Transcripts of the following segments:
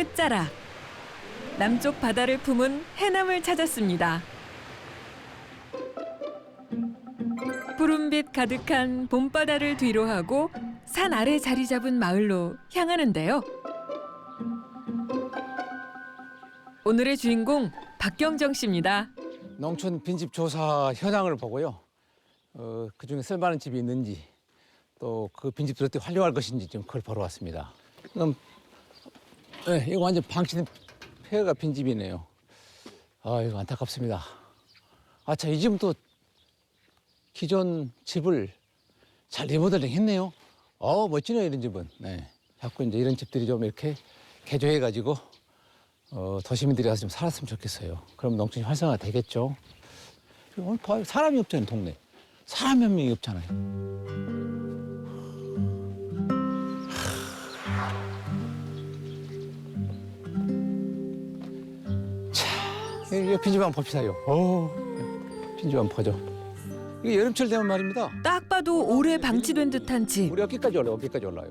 끝자락 남쪽 바다를 품은 해남을 찾았습니다. 푸른빛 가득한 봄바다를 뒤로하고 산 아래 자리 잡은 마을로 향하는데요. 오늘의 주인공 박경정 씨입니다. 농촌 빈집 조사 현황을 보고요. 어, 그 중에 쓸만한 집이 있는지 또 그 빈집들이 어떻게 활용할 것인지 좀 그걸 보러 왔습니다. 그럼 네, 이거 완전 방치된 폐허가 빈집이네요. 아 이거 안타깝습니다. 아차 이 집은 또 기존 집을 잘 리모델링 했네요. 어 멋지네요 이런 집은. 네. 자꾸 이제 이런 집들이 좀 이렇게 개조해가지고 어, 도시민들이 가서 좀 살았으면 좋겠어요. 그럼 농촌이 활성화 되겠죠. 오늘. 사람이 없잖아요, 동네. 사람이 한 명이 없잖아요. 이 빈집 한번 봅시다요. 오, 빈집 한번 보죠. 이게 여름철 되면 말입니다. 딱 봐도 오래 방치된 듯한 집. 우리 어깨까지 올라요, 어깨까지 올라요.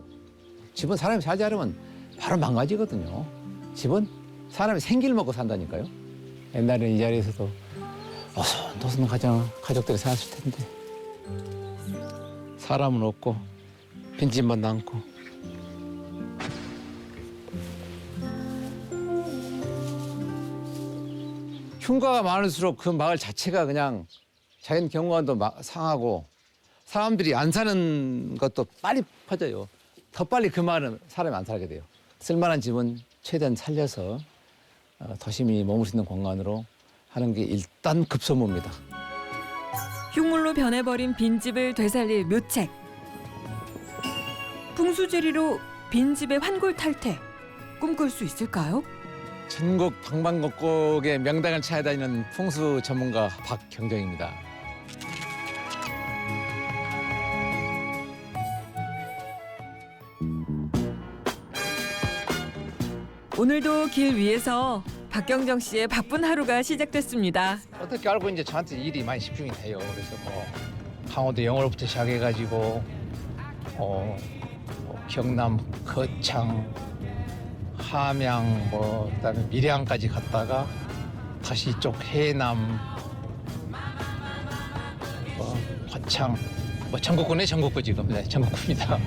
집은 사람이 살지 않으면 바로 망가지거든요. 집은 사람이 생기를 먹고 산다니까요. 옛날에는 이 자리에서도 어선도선 가정, 가족들이 살았을 텐데. 사람은 없고, 빈집만 남고. 흉가가 많을수록 그 마을 자체가 그냥 자연 경관도 마- 상하고 사람들이 안 사는 것도 빨리 퍼져요. 더 빨리 그 마을은 사람이 안 살게 돼요. 쓸만한 집은 최대한 살려서 어, 도심이 머물 수 있는 공간으로 하는 게 일단 급선무입니다. 흉물로 변해버린 빈집을 되살릴 묘책. 풍수지리로 빈집의 환골 탈퇴. 꿈꿀 수 있을까요? 전국 방방곡곡의 명당을 찾아다니는 풍수 전문가 박경정입니다. 오늘도 길 위에서 박경정 씨의 바쁜 하루가 시작됐습니다. 어떻게 알고 이제 저한테 일이 많이 집중이 돼요. 그래서 뭐 강원도 영월부터 시작해가지고 어, 뭐 경남 거창, 함양, 뭐 그다음에 밀양까지 갔다가 다시 이쪽 해남, 뭐 거창, 뭐 전국구네 전국구 지금 네 전국구입니다.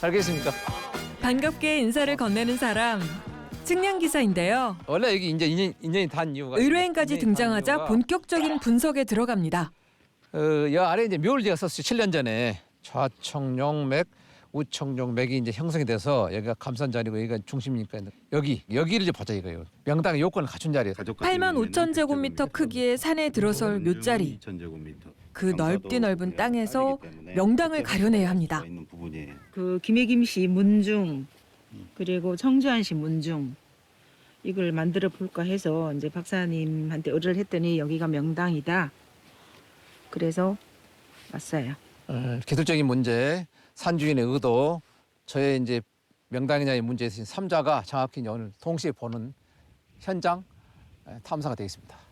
알겠습니까? 반갑게 인사를 건네는 사람. 측량 기사인데요. 원래 여기 이제 인연, 인연이 단 이유가 의뢰인까지 인연이 단 등장하자 이유가 본격적인 분석에 들어갑니다. 어, 여 아래 이제 묘를 제가 썼어요. 7년 전에 좌청룡맥, 우청룡맥이 이제 형성이 돼서 여기가 감산 자리고 여기가 중심이니까 여기 여기를 이제 보자 이거예요. 명당의 요건을 갖춘 자리예요. 8만 5천 제곱미터 크기의 산에 들어설 묘자리. 그 넓디 넓은 땅에서 명당을 가려내야 합니다. 그 김혜김 씨 문중 그리고 청주한 씨 문중 이걸 만들어 볼까 해서 이제 박사님한테 의뢰를 했더니 여기가 명당이다. 그래서 왔어요. 어, 기술적인 문제, 산주인의 의도, 저의 이제 명당이냐의 문제에 있는 삼자가 정확히 오늘 동시에 보는 현장 에, 탐사가 되겠습니다.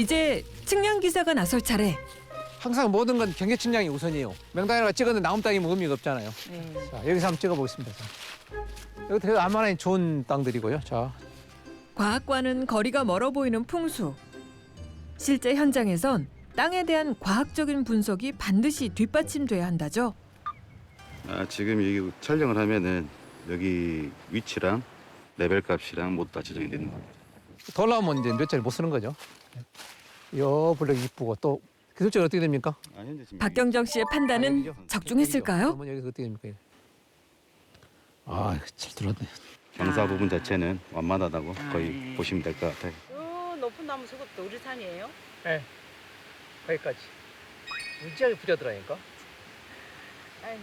이제 측량 기사가 나설 차례. 항상 모든 건 경계 측량이 우선이에요. 명당이라고 찍었는데 남은 땅이 뭐 의미가 없잖아요. 네. 자, 여기서 한번 찍어보겠습니다. 자. 여기 되게 안만하니 좋은 땅들이고요. 자, 과학과는 거리가 멀어 보이는 풍수. 실제 현장에선 땅에 대한 과학적인 분석이 반드시 뒷받침돼야 한다죠. 아, 지금 여기 촬영을 하면은 여기 위치랑 레벨 값이랑 모두 다 지정이 되는 겁니다. 덜 나오면 이제 몇 자리 못 쓰는 거죠. 요 블랙 이쁘고 또 기술적으로 어떻게 됩니까? 아, 현재 지금 박경정 씨의 판단은 적중했을까요? 그러면 여기서 어떻게 됩니까? 아, 잘 들었네. 경사 부분 자체는 완만하다고 아, 거의 네. 보시면 될 것 같아요. 요 높은 나무 저것도 우리 산이에요? 네, 거기까지. 무지하게 부자더라니까. 아이고.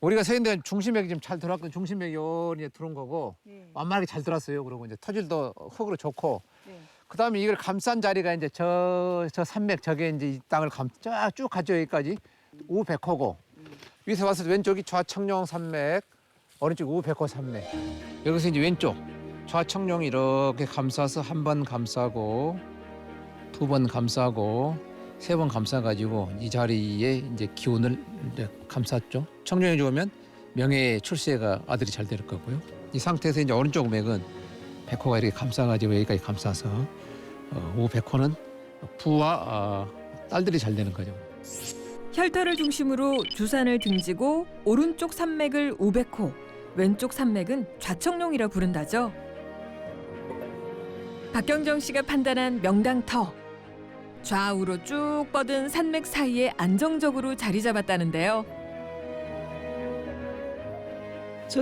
우리가 데는 중심맥이 지금 잘 들어왔거든. 중심맥이 요 이제 들어온 거고 네. 완만하게 잘 들었어요. 그리고 이제 토질도 흙으로 좋고 네. 그다음에 이걸 감싼 자리가 이제 저 저 산맥 저게 이제 이 땅을 감 쫙쭉 가죠 여기까지 우백호고 위에서 봤을 때 왼쪽이 좌청룡 산맥, 오른쪽 우백호 산맥. 여기서 이제 왼쪽 좌청룡이 이렇게 감싸서 한 번 감싸고 두 번 감싸고 세 번 감싸가지고 이 자리에 이제 기운을 이제 감쌌죠. 청룡이 좋으면 명예 출세가 아들이 잘 될 거고요. 이 상태에서 이제 오른쪽 맥은 백호가 이렇게 감싸가지고 여기까지 감싸서 어, 우백호는 부와 어, 딸들이 잘 되는 거죠. 혈터를 중심으로 주산을 등지고 오른쪽 산맥을 우백호, 왼쪽 산맥은 좌청룡이라 부른다죠. 박경정 씨가 판단한 명당터. 좌우로 쭉 뻗은 산맥 사이에 안정적으로 자리 잡았다는데요.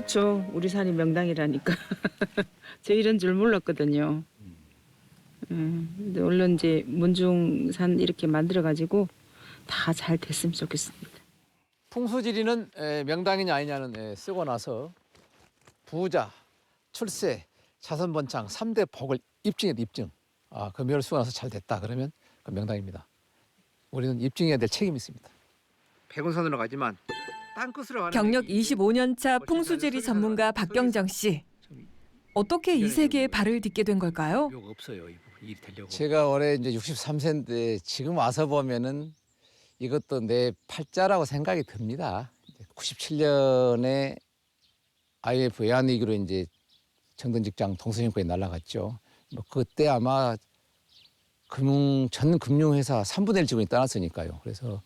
좋죠. 우리 산이 명당이라니까. 저 이런 줄 몰랐거든요. 음, 근데 얼른 이제 문중산 이렇게 만들어 가지고 다 잘 됐으면 좋겠습니다. 풍수지리는 에, 명당이냐 아니냐는 에, 쓰고 나서 부자, 출세, 자선번창 삼대 복을 입증해야 돼 입증. 아, 그 묘를 쓰고 나서 잘 됐다 그러면 그 명당입니다. 우리는 입증해야 될 책임이 있습니다. 백운선으로 가지만 경력 이- 25년 차 풍수지리 전문가 박경정 씨. 어떻게 이 세계에 발을 딛게 된 걸까요? 묘가 없어요. 이 부분 일이 되려고. 제가 올해 이제 63세인데 지금 와서 보면은 이것도 내 팔자라고 생각이 듭니다. 97년에 IMF 외환위기로 이제 정든 직장 동서신고에 날라갔죠. 뭐 그때 아마 금융 전 금융회사 3분의 1 직원이 떠났으니까요. 그래서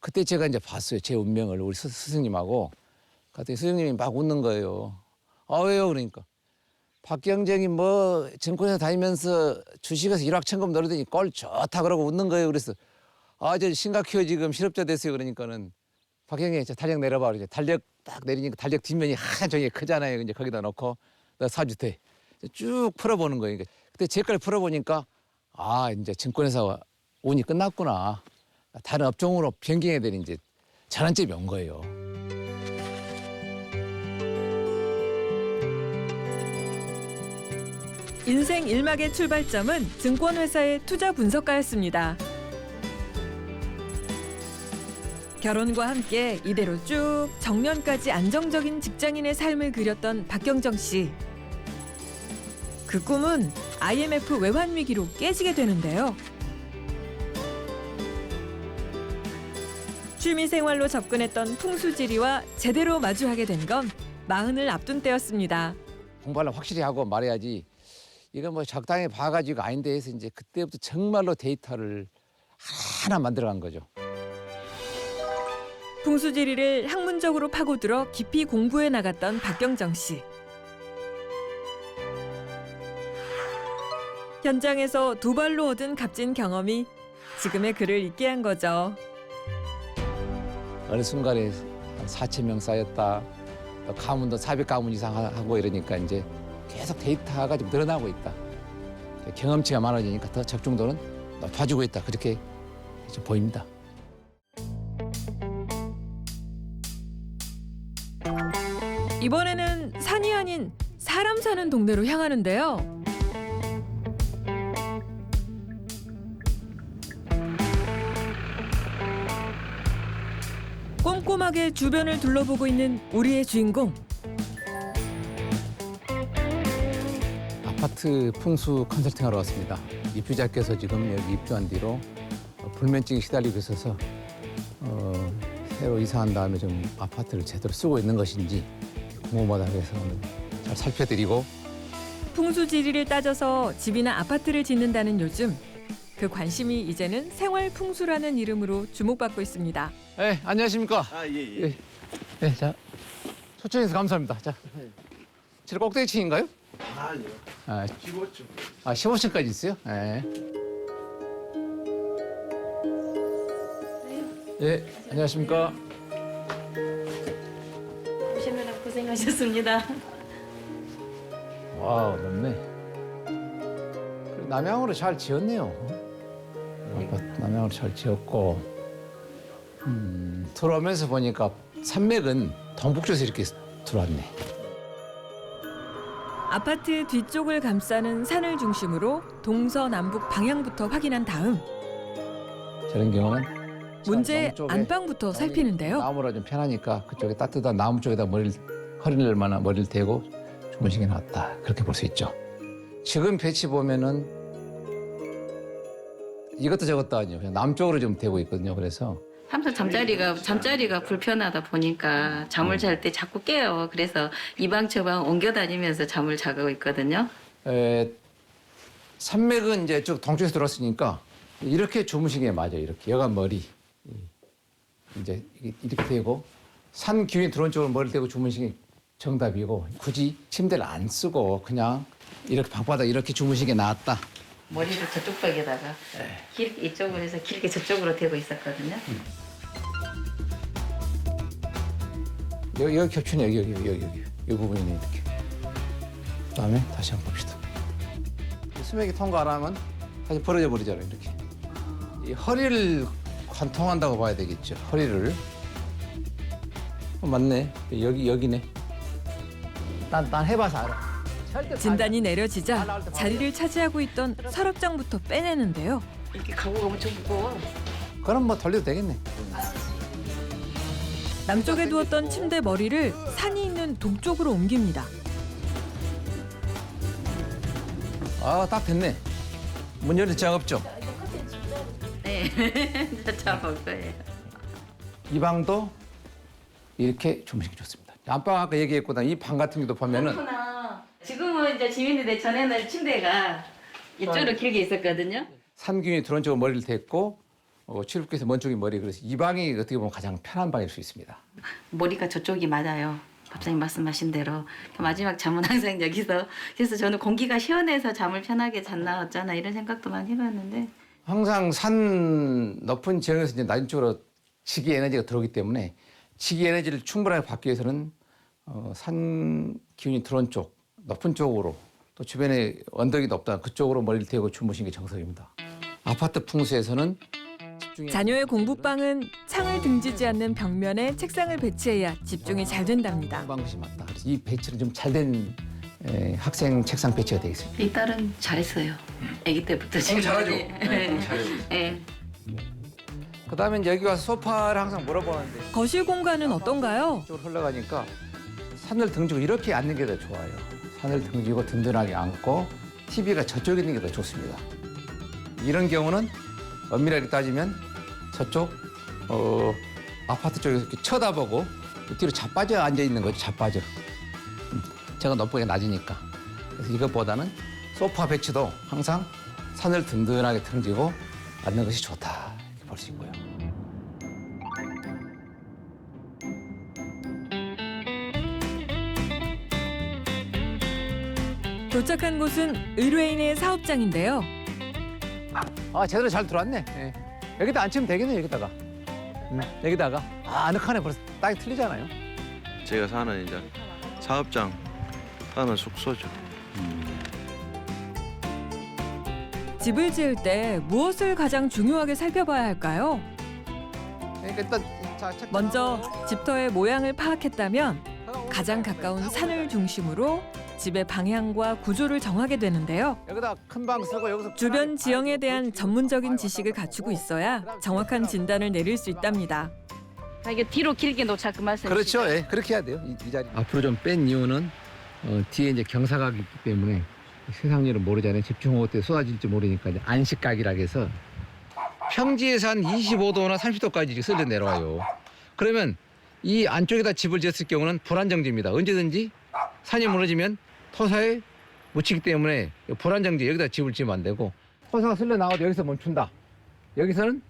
그때 제가 이제 봤어요. 제 운명을 우리 스, 스승님하고 그때 스승님이 막 웃는 거예요. 아 왜요? 그러니까 박경정이 뭐 증권회사 다니면서 주식에서 일확천금 노리더니 꼴 좋다 그러고 웃는 거예요. 그래서 아저 심각해요 지금 실업자 됐어요. 그러니까는 박경이 저 달력 내려봐 그러죠. 달력 딱 내리니까 달력 뒷면이 하얀 종이 크잖아요. 이제 거기다 넣고 나 사주대 쭉 풀어보는 거예요. 그러니까 그때 제 걸 풀어보니까 아 이제 증권회사 운이 끝났구나. 다른 업종으로 변경해야 되는 이제 전환점이 온 거예요. 인생 일막의 출발점은 증권회사의 투자 분석가였습니다. 결혼과 함께 이대로 쭉 정년까지 안정적인 직장인의 삶을 그렸던 박경정 씨. 그 꿈은 IMF 외환 위기로 깨지게 되는데요. 취미 생활로 접근했던 풍수지리와 제대로 마주하게 된 건 마흔을 앞둔 때였습니다. 공부를 확실히 하고 말해야지. 이거 뭐 적당히 봐가지고 아닌데 해서 이제 그때부터 정말로 데이터를 하나 만들어간 거죠. 풍수지리를 학문적으로 파고들어 깊이 공부해 나갔던 박경정 씨. 현장에서 두 발로 얻은 값진 경험이 지금의 그를 있게 한 거죠. 어느 순간에 한 4천 명 쌓였다. 또 가문도 400가문 이상 하- 하고 이러니까 이제 계속 데이터가 좀 늘어나고 있다. 경험치가 많아지니까 더 적중도는 높아지고 있다. 그렇게 좀 보입니다. 이번에는 산이 아닌 사람 사는 동네로 향하는데요. 꼼꼼하게 주변을 둘러보고 있는 우리의 주인공. 아파트 풍수 컨설팅하러 왔습니다. 입주자께서 지금 여기 입주한 뒤로 어, 불면증에 시달리고 있어서 어, 새로 이사한 다음에 좀 아파트를 제대로 쓰고 있는 것인지 궁금하다 그래서 오늘 잘 살펴드리고 풍수 지리를 따져서 집이나 아파트를 짓는다는 요즘 그 관심이 이제는 생활 풍수라는 이름으로 주목받고 있습니다. 네, 안녕하십니까. 아, 예, 예. 예. 네, 자 초청해서 감사합니다. 자, 제 꼭대기층인가요? 아, 예. 아, 15층. 아 15층까지 있어요? 네. 예, 안녕하십니까. 오시느라 고생하셨습니다. 와우, 넓네. 그리고 남향으로 잘 지었네요. 아파트 남향으로 잘 지었고, 음, 들어오면서 보니까 산맥은 동북쪽에서 이렇게 들어왔네. 아파트 뒤쪽을 감싸는 산을 중심으로 동서남북 방향부터 확인한 다음 저런 경우는 문제 안방부터 살피는데요. 나무라 좀 편하니까 그쪽에 따뜻한 나무 쪽에다 머리를 허리를 만한 머리를 대고 주무시게 놨다 그렇게 볼 수 있죠. 지금 배치 보면은 이것도 저것도 아니에요. 그냥 남쪽으로 좀 되고 있거든요. 그래서 항상 잠자리가 잠자리가 불편하다 보니까 잠을 잘 때 자꾸 깨요. 그래서 이방 저방 옮겨 다니면서 잠을 자고 있거든요. 에, 산맥은 이제 쭉 동쪽에서 들어왔으니까 이렇게 주무시게 맞아요. 이렇게 여간 머리 이제 이렇게 되고 산 기운이 들어온 쪽으로 머리를 대고 주무시게 정답이고 굳이 침대를 안 쓰고 그냥 이렇게 방바닥 이렇게 주무시게 나았다. 머리를 저쪽 벽에다가 길 이쪽으로 해서 길게 저쪽으로 대고 있었거든요. 여기, 여기 겹치네 여기 여기 여기 여기 이 부분이네 이렇게. 그다음에 다시 한번 봅시다. 이 수맥이 통과 안 하면 다시 벌어져 버리잖아요 이렇게. 이 허리를 관통한다고 봐야 되겠죠. 허리를. 어, 맞네. 여기 여기네. 난 난 해봐서 알아. 진단이 내려지자 자리를 차지하고 있던 서랍장부터 빼내는데요. 이렇게 가구가 엄청 무거워. 그럼 뭐 돌려도 되겠네. 남쪽에 두었던 침대 머리를 산이 있는 동쪽으로 옮깁니다. 아 딱 됐네. 문 열릴 장 없죠. 네, 저잘 거예요. 이 방도 이렇게 주무시기 좋습니다. 안방 아까 얘기했고 이방 같은 경우도 보면은 그렇구나. 지금은 이제 지민이들 전에는 침대가 이쪽으로 길게 있었거든요. 산균이 들어온 쪽으로 머리를 댔고 어, 출입구에서 먼 쪽이 머리 그래서 이 방이 어떻게 보면 가장 편한 방일 수 있습니다. 머리가 저쪽이 맞아요. 밥사님 말씀하신 대로 마지막 잠은 항상 여기서 그래서 저는 공기가 시원해서 잠을 편하게 잤나 어쩌나 이런 생각도 많이 해봤는데 항상 산 높은 지형에서 이제 낮은 쪽으로 지기 에너지가 들어오기 때문에 지기 에너지를 충분하게 받기 위해서는 어, 산 기운이 들어온 쪽 높은 쪽으로 또 주변에 언덕이 높다 그쪽으로 머리를 대고 주무시는 게 정석입니다. 아파트 풍수에서는 집중이 자녀의 공부방은 창을 등지지 않는 벽면에 책상을 배치해야 집중이 잘 된답니다. 것이 맞다. 그래서 이 배치는 좀 잘 된 학생 책상 배치가 되겠습니다. 이 딸은 잘했어요. 아기 때부터 지금 네. 네. 그다음에 이제 여기 와서 소파를 항상 물어보는데 거실 공간은 어떤가요? 쪽으로 흘러가니까 산을 등지고 이렇게 앉는 게 더 좋아요. 산을 등지고 든든하게 앉고 TV가 저쪽에 있는 게 더 좋습니다. 이런 경우는 엄밀하게 따지면 저쪽 어, 아파트 쪽에서 이렇게 쳐다보고 뒤로 자빠져 앉아 있는 거죠. 자빠져. 음, 제가 높게 낮으니까. 그래서 이것보다는 소파 배치도 항상 산을 든든하게 등지고 앉는 것이 좋다 이렇게 볼 수 있고요. 도착한 곳은 의뢰인의 사업장인데요. 아 제대로 잘 들어왔네. 예. 여기다 앉히면 되겠네 여기다가. 음, 여기다가 아 아늑하네 벌써 딱 틀리잖아요. 제가 사는 이제 사업장 사는 숙소죠. 집을 지을 때 무엇을 가장 중요하게 살펴봐야 할까요? 그러니까 일단 자 책- 먼저 집터의 모양을 파악했다면 가장 가까운 산을 중심으로 집의 방향과 구조를 정하게 되는데요. 여기다 큰 방 쓰고 여기서 주변 지형에 대한 전문적인 지식을 갖추고 있어야 정확한 진단을 내릴 수 있답니다. 아, 이게 뒤로 길게 놓자 그 말씀. 그렇죠. 예, 그렇게 해야 돼요. 이, 이 자리. 앞으로 좀 뺀 이유는 어, 뒤에 이제 경사각이 있기 때문에 세상 일을 모르잖아요. 집중호우 때 쏟아질지 모르니까 이제 안식각이라 해서 평지에서 한 25도나 30도까지 쓸려 내려와요. 그러면 이 안쪽에다 집을 지었을 경우는 불안정지입니다. 언제든지 산이 무너지면 토사에 묻히기 때문에 불안정지 여기다 집을 지으면 안 되고 토사가 쓸려 나와도 여기서 멈춘다. 여기서는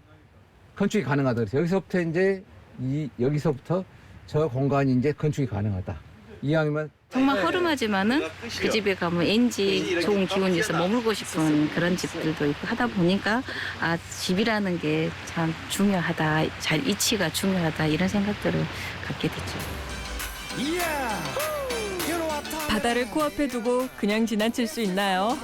건축이 가능하다. 그래서 여기서부터 이제 이 여기서부터 저 공간이 이제 건축이 가능하다. 이왕이면 정말 허름하지만은 그 집에 가면 왠지 좋은 기운이 있어 머물고 싶은 그런 집들도 있고 하다 보니까 아 집이라는 게 참 중요하다 잘 이치가 중요하다 이런 생각들을 갖게 됐죠. 바다를 코앞에 두고 그냥 지나칠 수 있나요?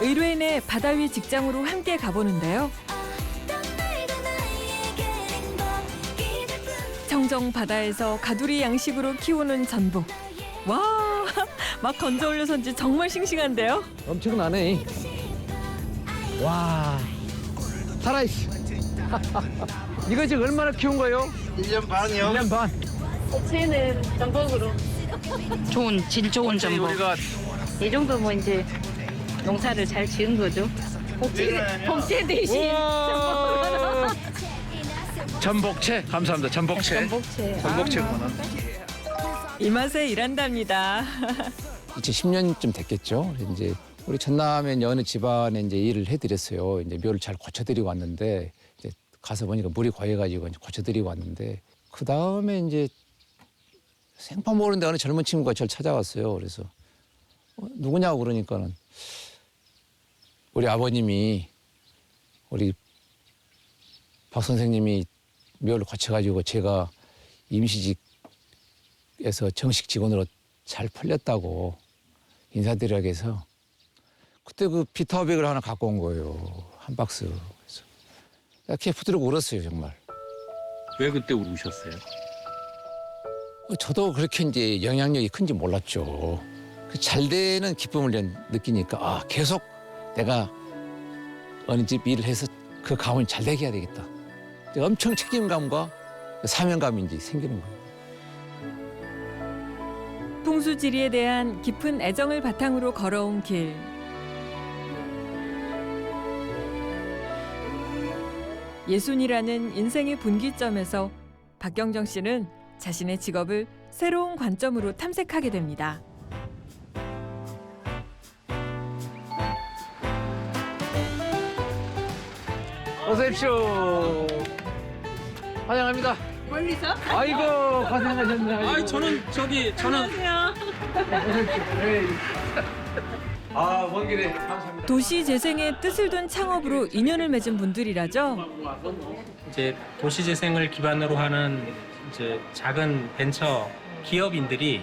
의뢰인의 바다 위 직장으로 함께 가보는데요. 청정 바다에서 가두리 양식으로 키우는 전복. 와, 막 건져 올려선지 정말 싱싱한데요. 엄청나네. 와 살아있어. 이거 지금 얼마나 키운 거예요? 1년 반이요. 1년 반. 쟤는 전복으로. 좋은 질 좋은 전복. 우리가 이 정도면 이제 농사를 잘 지은 거죠. 복제 대신 우와. 전복채 감사합니다. 전복채. 전복채. 전복채 이 맛에 일한답니다. 2010년쯤 됐겠죠. 이제 우리 전남의 이제 어느 집안에 이제 일을 해드렸어요. 이제 묘를 잘 고쳐드리고 왔는데 이제 가서 보니까 물이 고여가지고 이제 고쳐드리고 왔는데 그 다음에 이제 생판 모르는데 어느 젊은 친구가 저를 찾아왔어요. 그래서 어, 누구냐고 그러니까는 우리 아버님이 우리 박 선생님이 묘를 고쳐가지고 제가 임시직에서 정식 직원으로 잘 풀렸다고 인사드리라고 해서 그때 그 비타오백을 하나 갖고 온 거예요. 한 박스. 키에 부드럽고 울었어요, 정말. 왜 그때 울으셨어요? 어, 저도 그렇게 이제 영향력이 큰지 몰랐죠. 그 잘 되는 기쁨을 전 느끼니까 아 계속 내가 어느 집 일을 해서 그 가문이 잘 되게 해야 되겠다. 엄청 책임감과 사명감이 이제 생기는 거예요. 풍수지리에 대한 깊은 애정을 바탕으로 걸어온 길. 예순이라는 인생의 분기점에서 박경정 씨는 자신의 직업을 새로운 관점으로 탐색하게 됩니다. 어서 오십시오. 환영합니다. 멀리서? 아이고 고생하셨네. 아이고. 아니 저는 저기 저는 아, 먼 길에 감사합니다. 도시 재생에 뜻을 둔 창업으로 인연을 맺은 분들이라죠. 이제 도시 재생을 기반으로 하는 이제 작은 벤처 기업인들이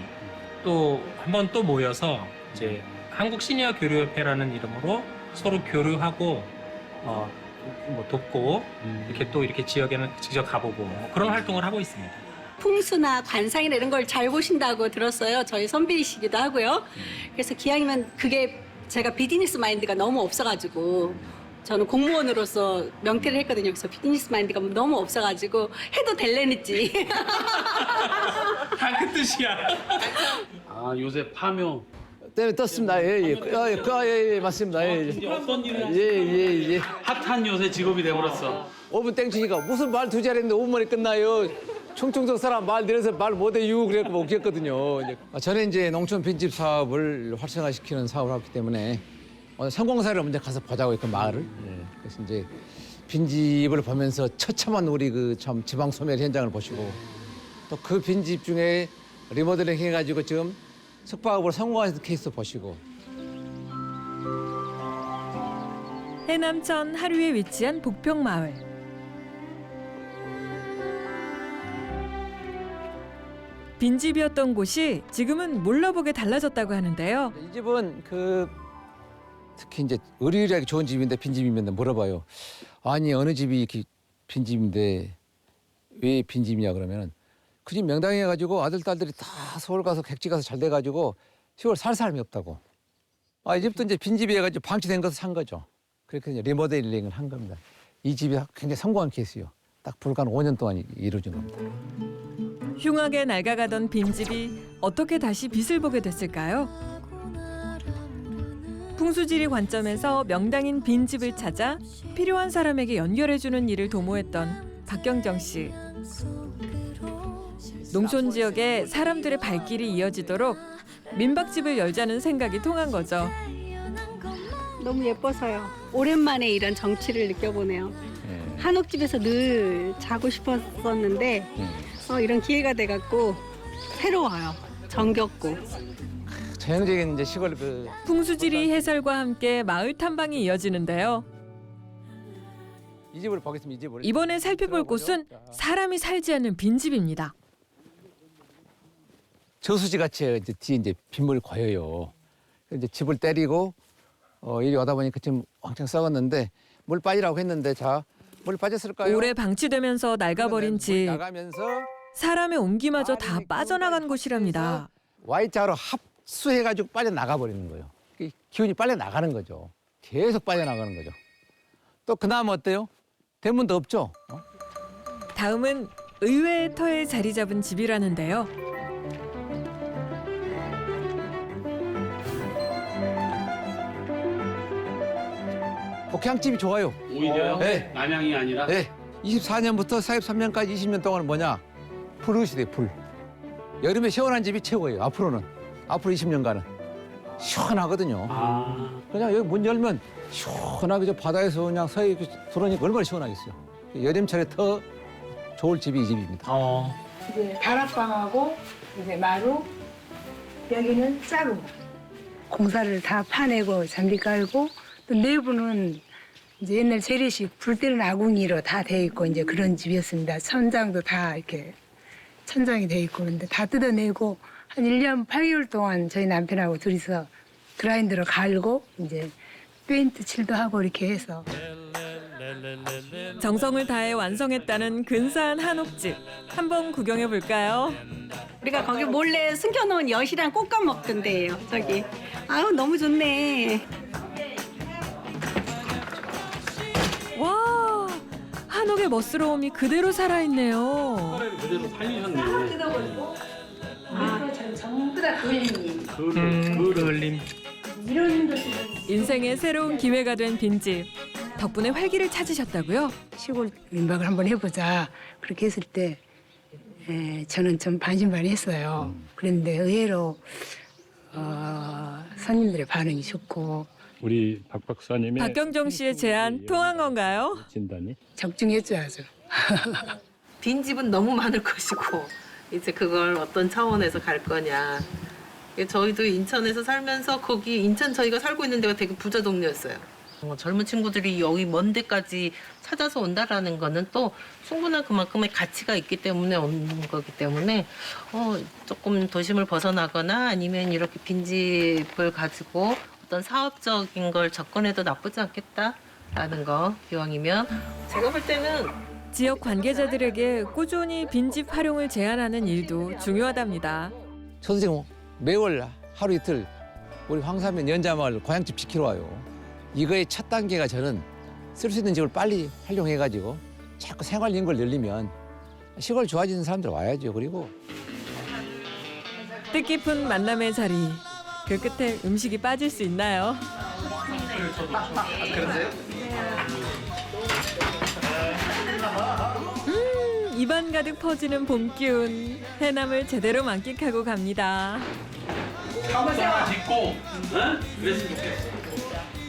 또 한 번 또 모여서 이제 한국 시니어 교류협회라는 이름으로 서로 교류하고 어, 뭐 돕고 이렇게 또 이렇게 지역에는 직접 가보고 뭐 그런 활동을 하고 있습니다. 풍수나 관상이나 이런 걸 잘 보신다고 들었어요. 저희 선배이시기도 하고요. 그래서 기왕이면 그게 제가 비즈니스 마인드가 너무 없어가지고 저는 공무원으로서 명퇴를 했거든요. 그래서 비즈니스 마인드가 너무 없어가지고 해도 될래는지. 다 그 뜻이야. 아 요새 파묘 때문에 떴습니다. 예, 예. 아, 예, 그, 아, 예, 예, 맞습니다. 예, 이제 예. 어떤 일을 예, 예, 예. 핫한 요새 직업이 돼버렸어. 5분 땡치니까 무슨 말 두 자리 했는데 5분 만에 끝나요. 충청도 사람 말 내려서 말 못해요. 그래갖고 못 웃겼거든요. 이제. 아, 저는 이제 농촌 빈집 사업을 활성화시키는 사업을 하기 때문에 오늘 성공사를 먼저 가서 보자고 했고 마을을. 예. 그래서 이제 빈집을 보면서 처참한 우리 그 참 지방 소멸 현장을 보시고 또 그 빈집 중에 리모델링 해가지고 지금 숙박업으로 성공한 케이스 보시고 해남천 하류에 위치한 복평마을. 빈집이었던 곳이 지금은 몰라보게 달라졌다고 하는데요. 이 집은 그 특히 이제 의리하게 좋은 집인데 빈집이면 물어봐요. 아니 어느 집이 이렇게 빈집인데 왜 빈집이냐 그러면은 그 집 명당해 가지고 아들 딸들이 다 서울 가서 객지 가서 잘 돼 가지고 시골 살 사람이 없다고. 아 이 집도 이제 빈집이 해가지고 방치된 것을 산 거죠. 그렇게 이제 리모델링을 한 겁니다. 이 집이 굉장히 성공한 케이스요. 딱 불과 한 5년 동안 이루어진 겁니다. 흉하게 낡아가던 빈집이 어떻게 다시 빛을 보게 됐을까요? 풍수지리 관점에서 명당인 빈집을 찾아 필요한 사람에게 연결해주는 일을 도모했던 박경정 씨. 농촌 지역에 사람들의 발길이 이어지도록 민박집을 열자는 생각이 통한 거죠. 너무 예뻐서요. 오랜만에 이런 정취를 느껴보네요. 예. 한옥집에서 늘 자고 싶었었는데 예. 어, 이런 기회가 돼갖고 새로워요. 정겹고. 전형적인 이제 시골 그 풍수지리 해설과 함께 마을 탐방이 이어지는데요. 이 집을 보겠습니다. 이 집을 이번에 살펴볼 곳은 사람이 살지 않는 빈집입니다. 저수지 같이 이제 뒤에 이제 빗물 고여요. 그래서 이제 집을 때리고 어 이리 와다 보니까 지금 왕창 썩었는데 물 빠지라고 했는데 자 물 빠졌을까요? 오래 방치되면서 낡아버린 물 집, 나가면서 사람의 온기마저 다 빠져나간 곳이랍니다. Y자로 합수해가지고 빠져 나가 버리는 거예요. 그 기운이 빨려 나가는 거죠. 계속 빠져 나가는 거죠. 또 그나마 어때요? 대문도 없죠? 어? 다음은 의외의 터에 자리 잡은 집이라는데요. 복향집이 좋아요. 오히려요? 네. 남양이 아니라? 네. 24년부터 43년까지 20년 동안은 뭐냐? 불우시대 불. 여름에 시원한 집이 최고예요. 앞으로는. 앞으로 20년간은. 시원하거든요. 아. 그냥 여기 문 열면 시원하게 저 바다에서 그냥 서해 들어오니까 얼마나 시원하겠어요. 여름철에 더 좋을 집이 이 집입니다. 어. 이제 다락방하고 이제 마루 여기는 짜루 공사를 다 파내고 잔디 깔고 또 내부는 이제 옛날 재래식 불 때는 아궁이로 다 돼 있고 이제 그런 집이었습니다. 천장도 다 이렇게 천장이 돼 있고 그런데 다 뜯어내고 한 1년 8개월 동안 저희 남편하고 둘이서 그라인더로 갈고 이제 페인트 칠도 하고 이렇게 해서 정성을 다해 완성했다는 근사한 한옥집. 한번 구경해 볼까요? 우리가 거기 몰래 숨겨놓은 엿이랑 꽃감 먹던 데예요. 저기. 아우 너무 좋네. 와, 한옥의 멋스러움이 그대로 살아있네요. 그대로 살리셨네. 아, 전부 다 그림이 음, 그을림. 이런 것이 인생의 새로운 기회가 된 빈집. 덕분에 활기를 찾으셨다고요? 시골 민박을 한번 해보자 그렇게 했을 때 에, 저는 좀 반신반의했어요. 그런데 의외로 어, 손님들의 반응이 좋고 우리 박 박사님의 박경정 씨의 제안 통한 건가요? 진단이 적중했죠 아주. 빈집은 너무 많을 것이고 이제 그걸 어떤 차원에서 갈 거냐. 저희도 인천에서 살면서 거기 인천 저희가 살고 있는 데가 되게 부자 동네였어요. 어, 젊은 친구들이 여기 먼 데까지 찾아서 온다라는 거는 또 충분한 그만큼의 가치가 있기 때문에 오는 거기 때문에 어, 조금 도심을 벗어나거나 아니면 이렇게 빈집을 가지고 어떤 사업적인 걸 접근해도 나쁘지 않겠다라는 거 기왕이면 제가 볼 때는 지역 관계자들에게 꾸준히 빈집 활용을 제안하는 일도 중요하답니다. 저도 지금 매월 하루 이틀 우리 황사면 연자마을 고향집 지키러 와요. 이거의 첫 단계가 저는 쓸 수 있는 집을 빨리 활용해가지고 자꾸 생활 인구를 늘리면 시골 좋아지는 사람들 와야죠. 그리고 뜻깊은 만남의 자리. 그 끝에 음식이 빠질 수 있나요? 음, 입안 가득 퍼지는 봄 기운. 해남을 제대로 만끽하고 갑니다. 하나 짓고, 응? 그랬으면 좋겠어.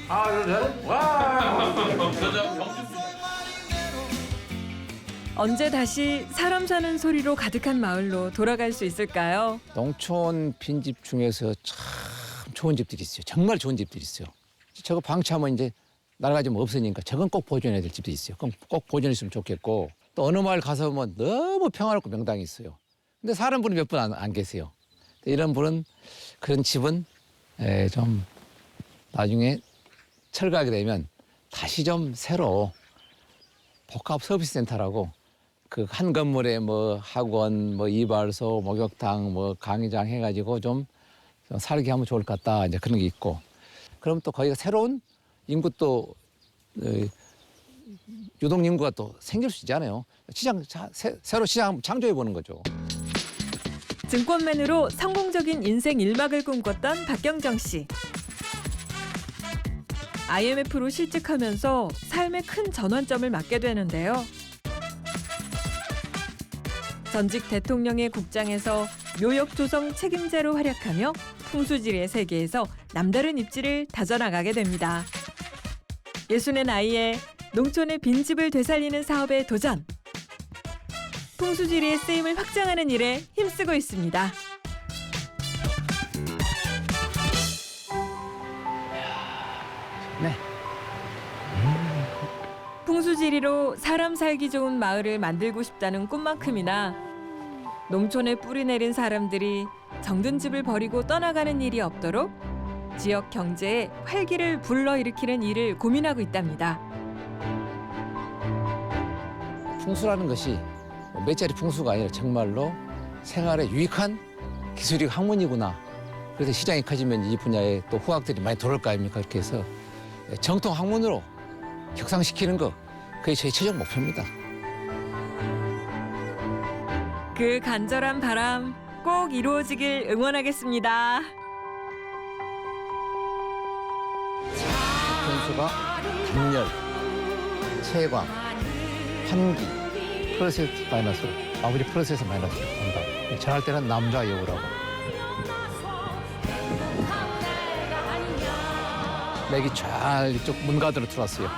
아, 그래? 와! 경주 언제 다시 사람 사는 소리로 가득한 마을로 돌아갈 수 있을까요? 농촌 빈집 중에서 참 좋은 집들이 있어요. 정말 좋은 집들이 있어요. 저거 방치하면 이제 좀 없으니까 저건 꼭 보존해야 될 집도 있어요. 그럼 꼭 보존했으면 좋겠고 또 어느 마을 가서 보면 너무 평화롭고 명당이 있어요. 근데 사는 분이 몇 분안안 계세요. 이런 분은 그런 집은 에, 좀 나중에 철거하게 되면 다시 좀 새로 복합 서비스 센터라고 그 한 건물에 뭐 학원, 뭐 이발소, 목욕탕, 뭐 강의장 해가지고 좀 살게 하면 좋을 것 같다. 이제 그런 게 있고. 그럼 또 거기가 새로운 인구 또 어, 유동 인구가 또 생길 수 있잖아요. 시장 새로 시장 창조해 보는 거죠. 증권맨으로 성공적인 인생 일막을 꿈꿨던 박경정 씨. IMF로 실직하면서 삶의 큰 전환점을 맞게 되는데요. 전직 대통령의 국장에서 묘역 조성 책임자로 활약하며 풍수지리의 세계에서 남다른 입지를 다져나가게 됩니다. 예순의 나이에 농촌의 빈집을 되살리는 사업에 도전. 풍수지리의 쓰임을 확장하는 일에 힘쓰고 있습니다. 수지리로 사람 살기 좋은 마을을 만들고 싶다는 꿈만큼이나 농촌에 뿌리 내린 사람들이 정든 집을 버리고 떠나가는 일이 없도록 지역 경제에 활기를 불러일으키는 일을 고민하고 있답니다. 풍수라는 것이 몇 자리 풍수가 아니라 정말로 생활에 유익한 기술이 학문이구나. 그래서 시장이 커지면 이 분야에 또 후학들이 많이 들어올 거 아닙니까? 그렇게 해서 정통 학문으로 격상시키는 거 그게 저희 최종 목표입니다. 그 간절한 바람 꼭 이루어지길 응원하겠습니다. 현수가 단열, 체광, 환기, 프로세스 마이너스로 아버지 프로세스 마이너스로 한다. 정할 때는 남자 여우라고. 맥이 잘 이쪽 문가드로 들어왔어요.